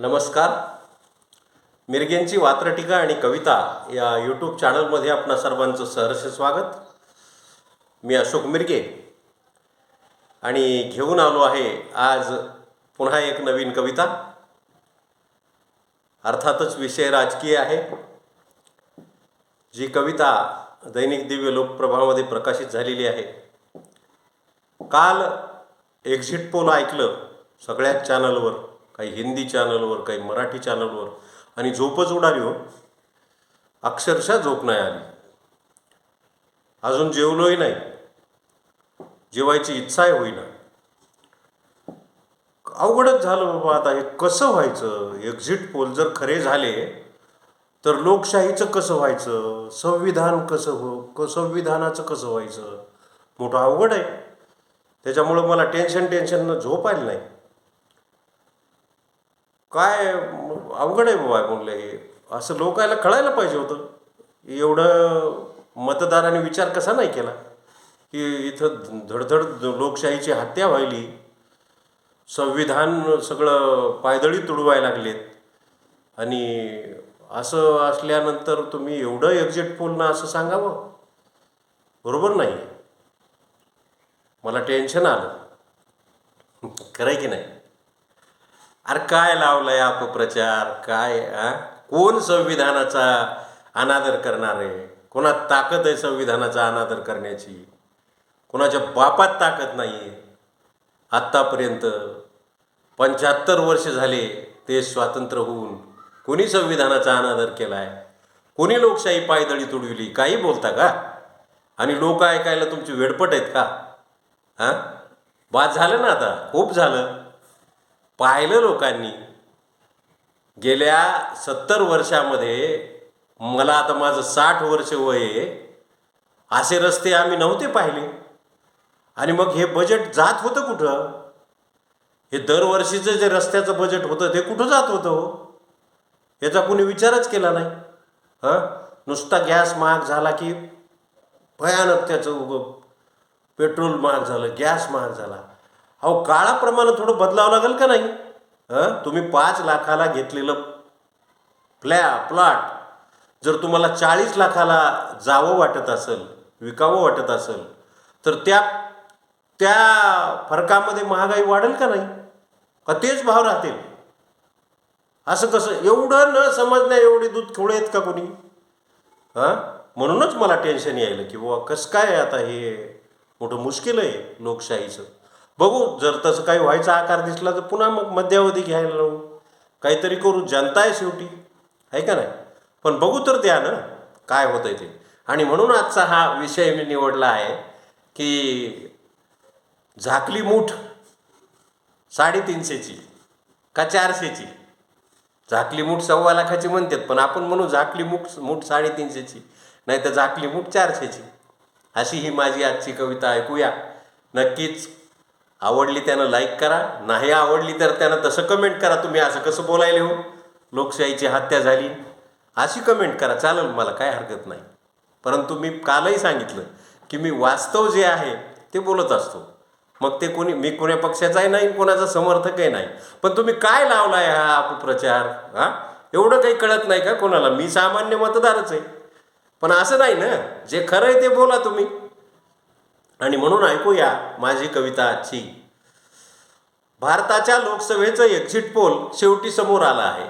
नमस्कार. मिरगेंची वात्रटिका आणि कविता या यूट्यूब चॅनलमध्ये आपणा सर्वांचं सहर्ष स्वागत. मी अशोक मिरगे. आणि घेऊन आलो आहे आज पुन्हा एक नवीन कविता. अर्थातच विषय राजकीय आहे. जी कविता दैनिक दिव्य लोकप्रभामध्ये प्रकाशित झालेली आहे. काल एक्झिट पोल ऐकलं सगळ्याच चॅनलवर काही हिंदी चॅनलवर काही मराठी चॅनलवर. आणि झोपच उडाली हो. अक्षरशः झोप नाही आली. अजून जेवलोही नाही. जेवायची इच्छाही होईना. अवघडच झालं बाबा आता हे कसं व्हायचं? एक्झिट पोल जर खरे झाले तर लोकशाहीचं कसं व्हायचं? संविधान कसं हो? क संविधानाचं कसं व्हायचं? मोठं अवघड आहे. त्याच्यामुळं मला टेन्शन टेन्शन झोप आली नाही. काय अवघड आहे बाबा म्हणलं हे. असं लोकायला कळायला पाहिजे होतं. एवढं मतदारांनी विचार कसा नाही केला? की इथं धडधड लोकशाहीची हत्या व्हायली. संविधान सगळं पायदळी तुडवायला लागलेत. आणि असं असल्यानंतर तुम्ही एवढं एक्झिट पोलनं असं सांगावं? बरोबर नाही. मला टेन्शन आलं. खरंय की नाही? अरे काय लावलाय अपप्रचार काय आ? कोण संविधानाचा अनादर करणार आहे? कोणात ताकद आहे संविधानाचा अनादर करण्याची? कोणाच्या बापात ताकद नाही आहे आत्तापर्यंत पंच्याहत्तर वर्ष झाले ते स्वातंत्र्य होऊन कोणी संविधानाचा अनादर केला आहे कोणी लोकशाही पायदळी तुडविली? काही बोलता का? आणि लोक ऐकायला तुमची वेडपट आहेत का? हां? बाद झालं ना आता? खूप झालं. पाहिलं लोकांनी. गेल्या सत्तर वर्षामध्ये मला आता माझं साठ वर्ष वय आहे असे रस्ते आम्ही नव्हते पाहिले. आणि मग हे बजेट जात होतं कुठं? हे दरवर्षीचं जे रस्त्याचं बजेट होतं ते कुठं जात होतं हो? याचा कुणी विचारच केला नाही. हां? नुसता गॅस महाग झाला की भयानक त्याचं पेट्रोल महाग झालं गॅस महाग झाला. अहो काळाप्रमाणे थोडं बदलावं लागेल का नाही? हां? तुम्ही पाच लाखाला घेतलेलं फ्लॅ प्लॉट जर तुम्हाला चाळीस लाखाला जावं वाटत असेल विकावं वाटत असेल तर त्या त्या फरकामध्ये महागाई वाढेल का नाही? का तेच भाव राहतील? असं कसं एवढं न समजण्या एवढी दूध खोळे आहेत का कोणी? हां? म्हणूनच मला टेन्शन यायलं की बुवा कसं काय आता हे मोठं मुश्किल आहे लोकशाहीचं? बघू जर तसं काही व्हायचा आकार दिसला तर पुन्हा मग मध्यावधी घ्यायला लावू. काहीतरी करू जनता आहे शेवटी आहे का नाही? पण बघू तर द्या ना काय होतं आहे ते. आणि म्हणून आजचा हा विषय मी निवडला आहे की झाकली मूठ साडेतीनशेची का चारशेची? झाकली मूठ सव्वा लाखाची म्हणतात पण आपण म्हणू झाकली मूठ मूठ साडेतीनशेची नाही तर झाकली मूठ चारशेची. अशी ही माझी आजची कविता ऐकूया. नक्कीच आवडली त्यानं लाईक करा. नाही आवडली तर त्यानं तसं कमेंट करा. तुम्ही असं कसं बोलायले हो? लोकशाहीची हत्या झाली. अशी कमेंट करा. चालेल मला काय हरकत नाही. परंतु मी कालही सांगितलं की मी वास्तव जे आहे ते बोलत असतो. मग ते कोणी मी कोण्या पक्षाचाही नाही कोणाचा समर्थकही नाही. पण तुम्ही काय लावलाय हा अपप्रचार? हा? एवढं काही कळत नाही का कोणाला? मी सामान्य मतदारच आहे. पण असं नाही ना? जे खरं आहे ते बोला तुम्ही. आणि म्हणून ऐकूया माझी कविता आजची भारताच्या लोकसभेचं एक्झिट पोल शेवटी समोर आलं आहे.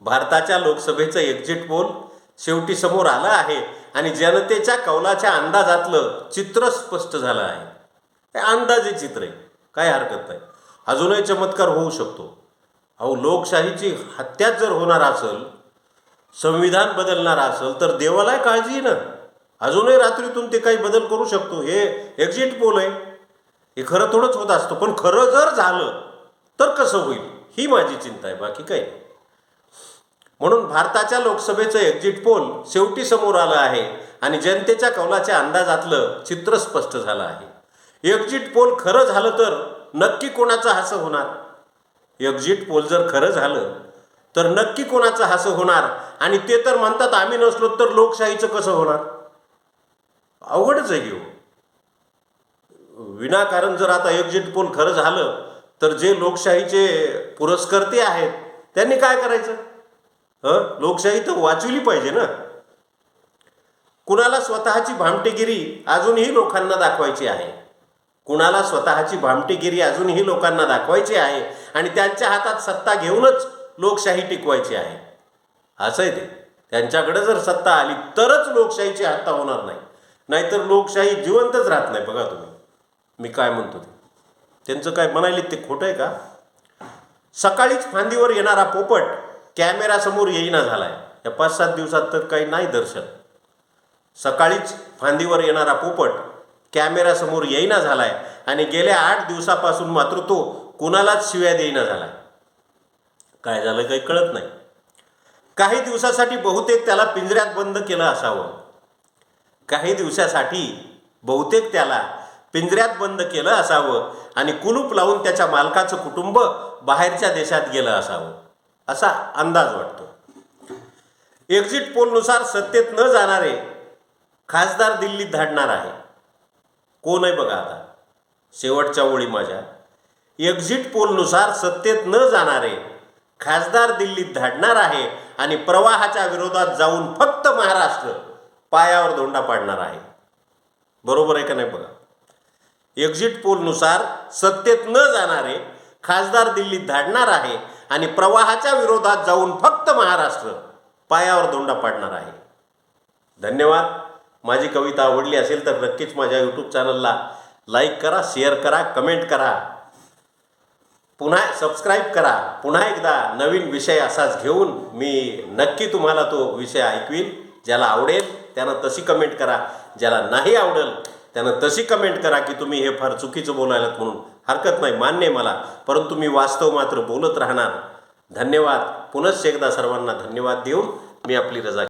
भारताच्या लोकसभेचं एक्झिट पोल शेवटी समोर आलं आहे आणि जनतेच्या कौलाच्या अंदाजातलं चित्र स्पष्ट झालं आहे. ते अंदाजे चित्र आहे? काय हरकत नाही. अजूनही चमत्कार होऊ शकतो. अहो लोकशाहीची हत्याच जर होणार असेल संविधान बदलणार असेल तर देवालाही काळजी ना? अजूनही रात्रीतून ते काही बदल करू शकतो. हे एक्झिट पोल आहे. हे खरं थोडंच होत असतं. पण खरं जर झालं तर कसं होईल? ही माझी चिंता आहे. बाकी काही नाही. म्हणून भारताच्या लोकसभेचं एक्झिट पोल शेवटी समोर आलं आहे आणि जनतेच्या कौलाच्या अंदाजातलं चित्र स्पष्ट झालं आहे. एक्झिट पोल खरं झालं तर नक्की कोणाचं हसं होणार? एक्झिट पोल जर खरं झालं तर नक्की कोणाचं हसं होणार? आणि ते तर म्हणतात आम्ही नसलो तर लोकशाहीचं कसं होणार? अवघडच आहे घेऊ हो. विनाकारण जर आता एक्झिट पोल खरं झालं तर जे लोकशाहीचे पुरस्कर्ते आहेत त्यांनी काय करायचं? हं? लोकशाही तर वाचवली पाहिजे ना. कुणाला स्वतःची भामटेगिरी अजूनही लोकांना दाखवायची आहे? कुणाला स्वतःची भामटेगिरी अजूनही लोकांना दाखवायची आहे? आणि त्यांच्या हातात सत्ता घेऊनच लोकशाही टिकवायची आहे. असं आहे ते. त्यांच्याकडे जर सत्ता आली तरच लोकशाहीची हत्ता होणार नाही. नाहीतर लोकशाही जिवंतच राहत नाही बघा तुम्ही. मी काय म्हणतो ते. त्यांचं काय म्हणायले ते खोटं आहे का? सकाळीच फांदीवर येणारा पोपट कॅमेरासमोर येईना झालाय. या पाच सात दिवसात तर काही नाही दर्शन. सकाळीच फांदीवर येणारा पोपट कॅमेरासमोर येईना झालाय आणि गेल्या आठ दिवसापासून मात्र तो कुणालाच शिव्या देईना झालाय. काय झालं काही कळत नाही. काही दिवसासाठी बहुतेक त्याला पिंजऱ्यात बंद केलं असावं. काही दिवसासाठी बहुतेक त्याला पिंजऱ्यात बंद केलं असावं आणि कुलूप लावून त्याच्या मालकाचं कुटुंब बाहेरच्या देशात गेलं असावं असा अंदाज वाटतो. एक्झिट पोलनुसार सत्तेत न जाणारे खासदार दिल्लीत धाडणार आहे. कोण आहे बघा आता. शेवटच्या ओळी माझ्या. एक्झिट पोलनुसार सत्तेत न जाणारे खासदार दिल्लीत धाडणार आहे आणि प्रवाहाच्या विरोधात जाऊन फक्त महाराष्ट्र पायावर धोंडा पाडणार आहे. बरोबर आहे का नाही बघा? एक्झिट पोलनुसार सत्तेत न जाणारे खासदार दिल्लीत धाडणार आहे आणि प्रवाहाच्या विरोधात जाऊन फक्त महाराष्ट्र पायावर धोंडा पाडणार आहे. धन्यवाद. माझी कविता आवडली असेल तर नक्कीच माझ्या यूट्यूब चॅनलला लाईक करा शेअर करा कमेंट करा. पुन्हा सबस्क्राईब करा. पुन्हा एकदा नवीन विषय असाच घेऊन मी नक्की तुम्हाला तो विषय ऐकवीन ज्याला आवडेल त्यानं तशी कमेंट करा ज्याला नाही आवडेल त्यानं तशी कमेंट करा की तुम्ही हे फार चुकीचं बोलायलात म्हणून. हरकत नाही मान्य आहे मला परंतु मी वास्तव मात्र बोलत राहणार. धन्यवाद. पुनश्च एकदा सर्वांना धन्यवाद देऊन मी आपली रजा